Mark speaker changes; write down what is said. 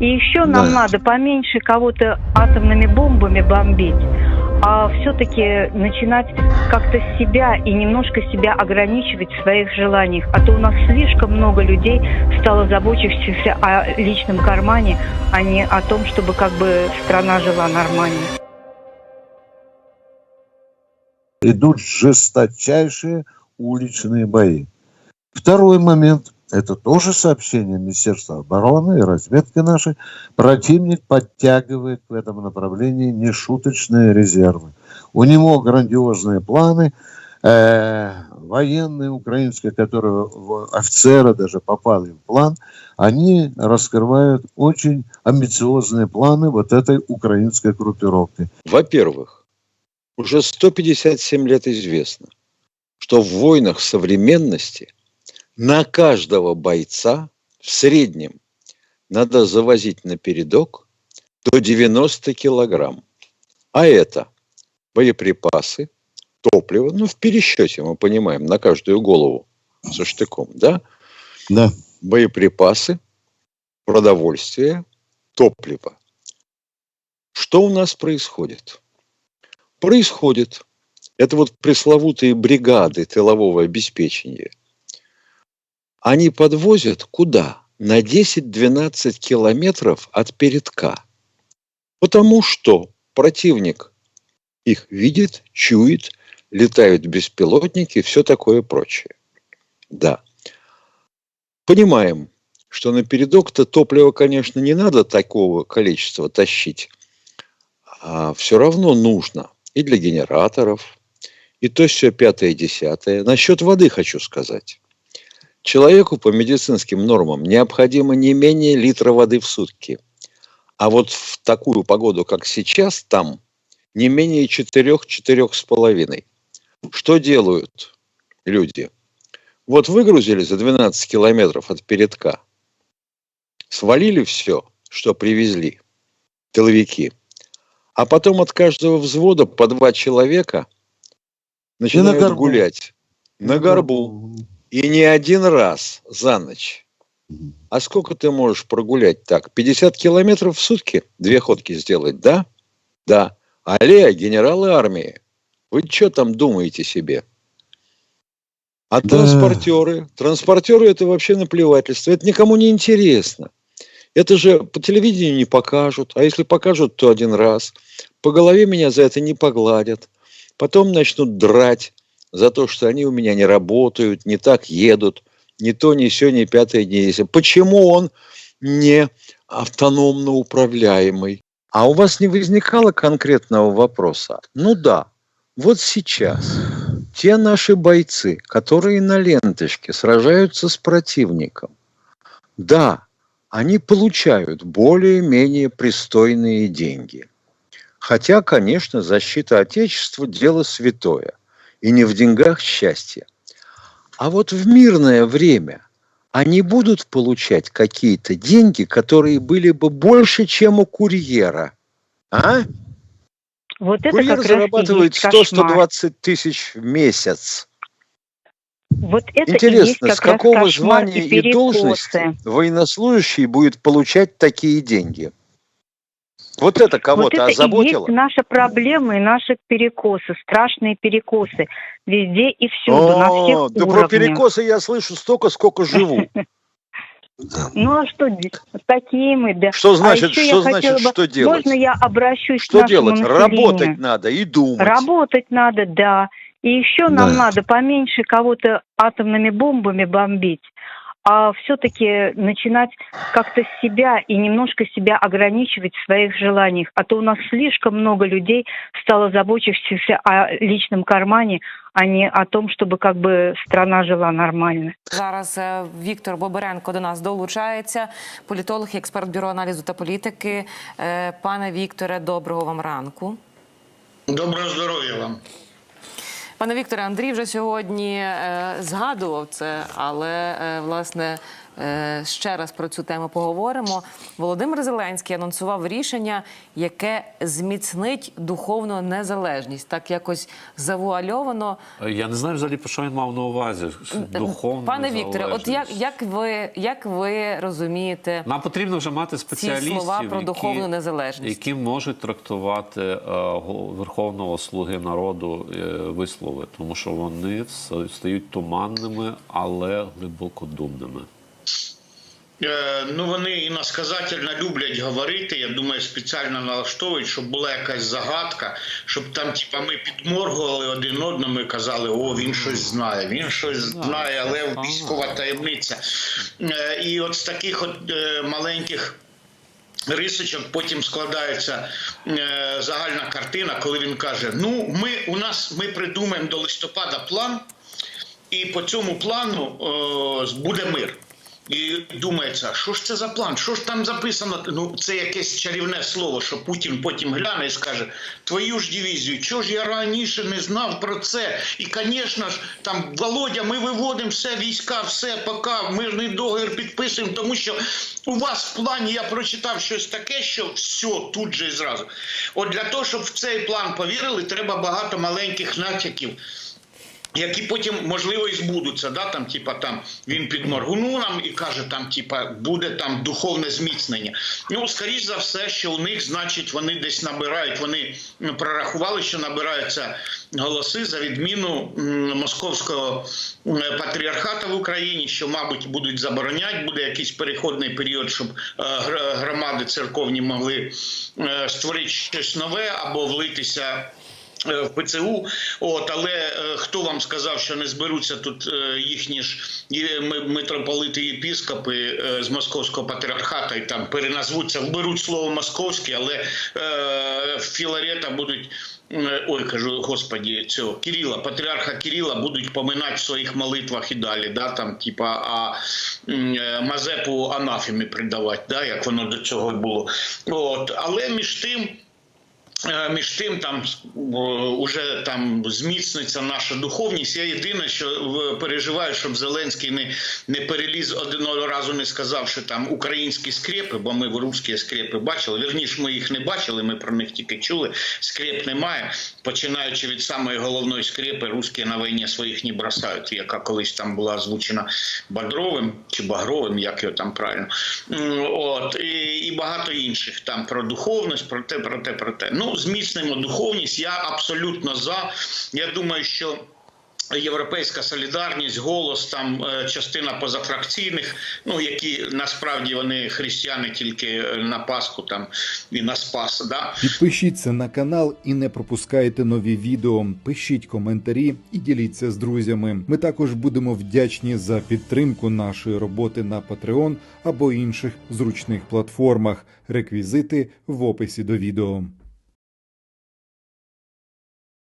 Speaker 1: И еще нам
Speaker 2: Да.
Speaker 1: надо поменьше кого-то атомными бомбами бомбить, а все-таки начинать как-то с себя и немножко себя ограничивать в своих желаниях. А то у нас слишком много людей стало заботящихся о личном кармане, а не о том, чтобы как бы страна жила нормально.
Speaker 2: идут жесточайшие уличные бои. Второй момент – это тоже сообщение Министерства обороны и разведки нашей. Противник подтягивает в этом направлении нешуточные резервы. У него грандиозные планы. Э, военные украинские, которые офицеры даже попали в план, они раскрывают очень амбициозные планы вот этой украинской группировки.
Speaker 3: Во-первых, уже 157 лет известно, что в войнах современности на каждого бойца в среднем надо завозить на передок до 90 килограмм. А это боеприпасы, топливо, ну в пересчете мы понимаем, на каждую голову со штыком, да?
Speaker 2: Да.
Speaker 3: боеприпасы, продовольствие, топливо. Что у нас происходит? Происходит. Это вот пресловутые бригады тылового обеспечения. Они подвозят куда? На 10-12 километров от передка. Потому что противник их видит, чует, летают беспилотники и все такое прочее. Да. Понимаем, что на передок-то топлива, конечно, не надо такого количества тащить. А все равно нужно и для генераторов, и то все пятое, десятое. Насчет воды хочу сказать. Человеку по медицинским нормам необходимо не менее литра воды в сутки. А вот в такую погоду, как сейчас, там не менее четырех-четырех с половиной. Что делают люди? Вот выгрузили за 12 километров от передка, свалили все, что привезли, тыловики, а потом от каждого взвода по два человека начинают
Speaker 2: горбу.
Speaker 3: гулять на горбу. И не один раз за ночь. А сколько ты можешь прогулять так? 50 километров в сутки? Две ходки сделать, да? Да. Алле, генералы армии, вы что там думаете себе? А
Speaker 2: Да.
Speaker 3: транспортеры? Транспортеры это вообще наплевательство. Это никому не интересно. Это же по телевидению не покажут. А если покажут, то один раз. По голове меня за это не погладят. Потом начнут драть за то, что они у меня не работают, не так едут, ни то, ни все, ни пятое, ни десятое. Почему он не автономно управляемый? А у вас не возникало конкретного вопроса? Ну да, вот сейчас те наши бойцы, которые на ленточке сражаются с противником, да, они получают более-менее пристойные деньги. Хотя, конечно, защита Отечества – дело святое. И не в деньгах счастье. А вот в мирное время они будут получать какие-то деньги, которые были бы больше, чем у курьера. А?
Speaker 1: Вот это
Speaker 3: Курьер
Speaker 1: как и
Speaker 3: зарабатывает
Speaker 1: есть кошмар.
Speaker 3: 100-120 тысяч в месяц.
Speaker 1: Вот это и есть
Speaker 3: Интересно,
Speaker 1: как
Speaker 3: с какого
Speaker 1: раз
Speaker 3: звания и,
Speaker 1: перекосы.
Speaker 3: должности военнослужащий будет получать такие деньги? Вот это
Speaker 1: Вот
Speaker 3: кого-то
Speaker 1: это и
Speaker 3: озаботило?
Speaker 1: есть наша проблема и наши перекосы, страшные перекосы. Везде и всюду, на всех
Speaker 3: О, да
Speaker 1: уровнях.
Speaker 3: про перекосы я слышу столько, сколько живу.
Speaker 1: Ну а что, такие мы, да.
Speaker 3: Что значит,
Speaker 1: еще я
Speaker 3: что значит,
Speaker 1: бы-
Speaker 3: что делать?
Speaker 1: Можно я обращусь
Speaker 3: Что
Speaker 1: к нашему
Speaker 3: делать?
Speaker 1: населению?
Speaker 3: Работать надо и думать.
Speaker 1: Работать надо, да. И еще нам
Speaker 2: Да.
Speaker 1: надо поменьше кого-то атомными бомбами бомбить, а все-таки начинать как-то с себя и немножко себя ограничивать в своих желаниях. А то у нас слишком много людей стало заботящихся о личном кармане, а не о том, чтобы как бы страна жила нормально.
Speaker 4: Зараз е, Віктор Боберенко до нас долучається, політолог, і експерт бюро аналізу та політики. Е, Пане Вікторе, доброго вам ранку.
Speaker 5: Доброго здоров'я вам.
Speaker 4: Пане Вікторе, Андрій вже сьогодні е, згадував це, але е, власне е, ще раз про цю тему поговоримо. Володимир Зеленський анонсував рішення, яке зміцнить духовну незалежність. Так якось завуальовано.
Speaker 6: Я не знаю взагалі, про що він мав на увазі. Духовно.
Speaker 4: Пане Вікторе, от як, як ви як ви розумієте
Speaker 6: Нам потрібно вже мати спеціалістів,
Speaker 4: слова про
Speaker 6: які,
Speaker 4: духовну незалежність?
Speaker 6: які можуть трактувати е, го- верховного слуги народу е, вислови, тому що вони стають туманними, але глибоко думними.
Speaker 5: Е, ну вони іносказательно люблять говорити. Я думаю, спеціально налаштовують, щоб була якась загадка, щоб там, типа, ми підморгували один одному і казали, о, він щось знає, він щось знає, але військова таємниця. Е, і от з таких от е, маленьких. Рисочок потім складається е, загальна картина, коли він каже: Ну, ми у нас ми придумаємо до листопада план, і по цьому плану е, буде мир. І думається, що ж це за план? Що ж там записано? Ну, це якесь чарівне слово, що Путін потім гляне і скаже: Твою ж дивізію, чого ж я раніше не знав про це? І, звісно ж, там Володя, ми виводимо все, війська, все, поки мирний договір підписуємо, тому що у вас в плані я прочитав щось таке, що все тут же і зразу. От для того, щоб в цей план повірили, треба багато маленьких натяків які потім можливо і збудуться. Да? Там, типа, там він підморгнув нам і каже, там, типа, буде там духовне зміцнення. Ну, скоріш за все, що у них, значить, вони десь набирають. Вони ну, прорахували, що набираються голоси за відміну московського патріархата в Україні, що, мабуть, будуть забороняти. Буде якийсь переходний період, щоб е, громади церковні могли е, створити щось нове або влитися. Е, В ПЦУ, от але е, хто вам сказав, що не зберуться тут е, їхні ж митрополити і єпіскопи з московського патріархата і там переназвуться, вберуть слово московське, але е, Філарета будуть. Ой, кажу, господі, цього Кирила, патріарха Кирила будуть поминати в своїх молитвах і далі, да, там, типа, а Мазепу анафемі придавати, да, як воно до цього було. От, але між тим. Е, Між тим, там уже там зміцниться наша духовність. Я єдине, що переживаю, щоб Зеленський не, не переліз одного разу, не сказав, що там українські скрепи, бо ми в русські скрепи бачили. Вірніше, ми їх не бачили, ми про них тільки чули. Скреп немає. Починаючи від самої головної скрепи, русські на війні своїх не бросають, яка колись там була озвучена Бадровим чи Багровим, як його там правильно. От і, і багато інших там про духовність, про те, про те, про те. Ну, зміцнимо духовність. Я абсолютно за. Я думаю, що. Європейська солідарність, голос, там е, частина позафракційних, ну які насправді вони християни тільки е, на Пасху там і на Спас. Да?
Speaker 7: Підпишіться на канал і не пропускайте нові відео. Пишіть коментарі і діліться з друзями. Ми також будемо вдячні за підтримку нашої роботи на Patreon або інших зручних платформах. Реквізити в описі до відео.